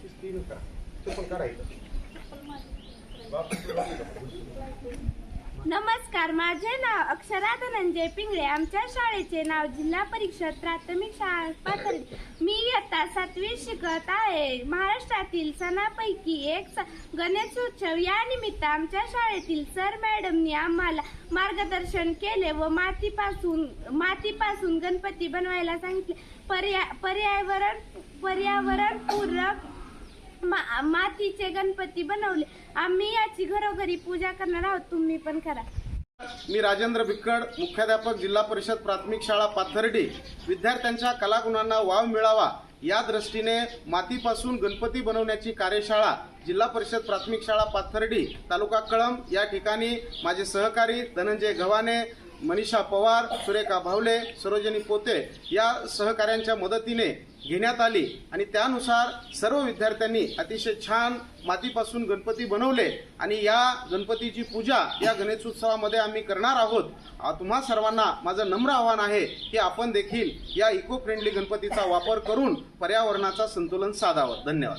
Sustino ka. Ito pang karay. Bakit ito? नमस्कार माझे नाव अक्षरा धनंजय पिंगळे. आमच्या शाळेचे नाव जिल्हा परिषद प्राथमिक शाळा पाथर्डी. मी इयत्ता सातवी शिकत आहे. महाराष्ट्रातील सणापैकी एक स- गणेशोत्सव या निमित्त आमच्या शाळेतील सर मॅडमनी आम्हाला मार्गदर्शन केले व मातीपासून मातीपासून गणपती बनवायला सांगितले. पर्या पर्यावरण पर्यावरण पूरक मा- मातीचे गणपती बनवले. आम्ही याची घरोघरी पूजा करणार आहोत. तुम्ही पण करा. मी राजेंद्र भिक्कड मुख्याध्यापक जिल्हा परिषद प्राथमिक शाळा पाथर्डी. विद्यार्थ्यांच्या कलागुणांना वाव मिळावा. या दृष्टीने मातीपासून गणपती बनवण्याची कार्यशाळा जिल्हा परिषद प्राथमिक शाळा पाथर्डी तालुका कळंब या ठिकाणी माझे सहकारी धनंजय गव्हाणे मनीषा पवार सुरेखा भावले सरोजनी पोते या सहकाऱ्यांच्या मदतीने घेण्यात आली आणि त्यानुसार सर्व विद्यार्थ्यांनी अतिशय छान मातीपासून गणपती बनवले आणि या गणपतीची पूजा या गणेशोत्सवामध्ये आम्ही करणार आहोत. तुम्हा सर्वांना माझं नम्र आव्हान आहे की आपण देखील या इको फ्रेंडली गणपतीचा वापर करून पर्यावरणाचा संतुलन साधावं. धन्यवाद.